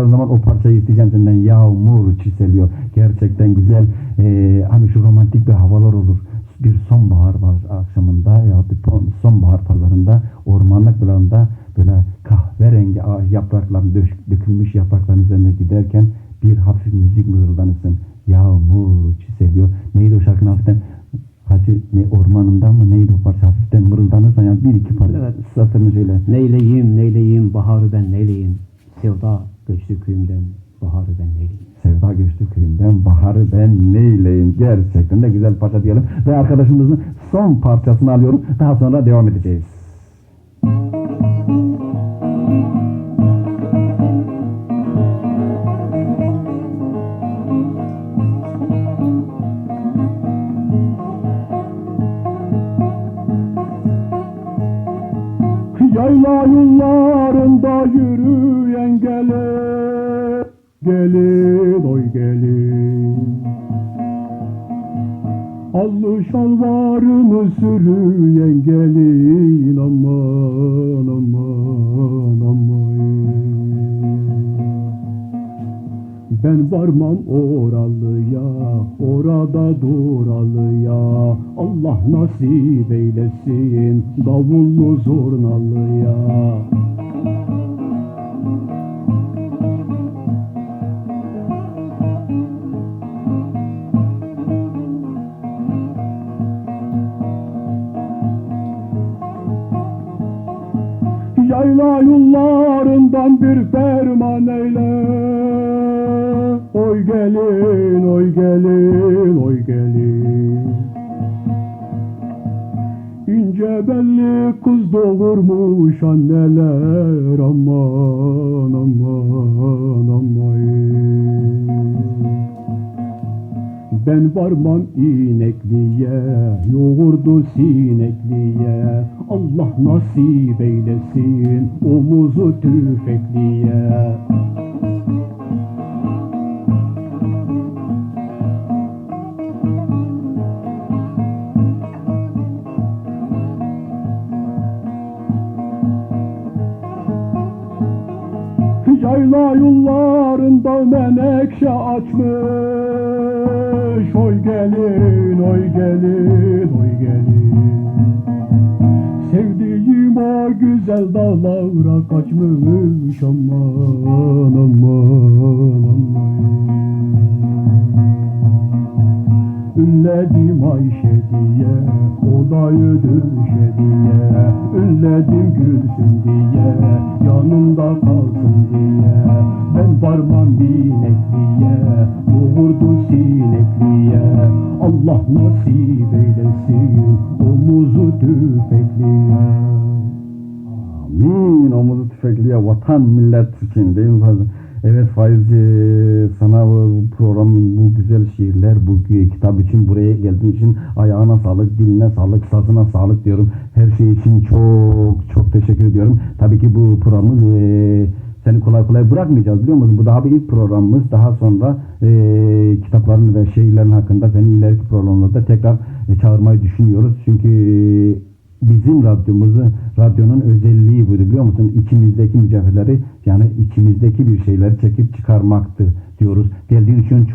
çaldığın zaman o parçayı isteyeceğim senden. Yağmur çiseliyor. Gerçekten güzel. Ee, hani şu romantik bir havalar olur. Bir sonbahar var akşamında ya sonbahar pazarında ormanlık alanında böyle kahverengi ağaç yaprakların döş- dökülmüş yaprakların üzerine giderken bir hafif müzik mızıldanırsın. Yağmur çiseliyor. Neydi o şarkının hafiften Hacı ne ormanında mı neydi o parça hafiften mırıldanırsan yani bir iki parça Evet. satırını söyle. Neyleyim, neyleyim, baharı ben neyleyim. Sevda göçtü köyümden, baharı ben neyleyim. Sevda Göçtü köyünden Bahar'ı ben neyleyim gerçekten de güzel parça diyelim ve arkadaşımızın son parçasını alıyorum daha sonra devam edeceğiz. Yayla yollarında yürüyen gelin, gelin oy gelin. Allı şalvarını sürüyen gelin aman aman aman. Ben varmam oralıya, orada duralıya. Allah nasip eylesin davullu zurnalıya. Yayla yollarından bir ferman eyle. Oy gelin, oy gelin, oy gelin. İnce belli kız doğurmuş anneler aman aman aman ben varmam inekliye, yoğurdu sinekliye. Allah nasip eylesin omuzu tüfekliye. Yayla yollarında menekşe açmış. Oy gelin, oy gelin, oy gelin. Sevdiğim o güzel dağlara kaçmış. Aman, aman, odayı düşe diye Ünledim Gülsüm diye, yanımda kalsın diye. Ben varmam binekliye, yoğurdu sinekliye Allah nasip eylesin omuzu tüfekliye Amin. Omuzu tüfekliye vatan millet için değil mi Evet Faizci sana bu programın bu güzel şiirler, bu kitap için buraya geldiğin için ayağına sağlık, diline sağlık, sazına sağlık diyorum. Her şey için çok çok teşekkür ediyorum. Tabii ki bu programı eee, seni kolay kolay bırakmayacağız biliyor musun? Bu daha bir ilk programımız. Daha sonra eee kitapların ve şiirlerin hakkında seni ileriki programlarda tekrar e, çağırmayı düşünüyoruz. Çünkü eee, bizim radyomuzu, radyonun özelliği buydu biliyor musun? İçimizdeki mücevherleri yani içimizdeki bir şeyleri çekip çıkarmaktı diyoruz. Geldiğin için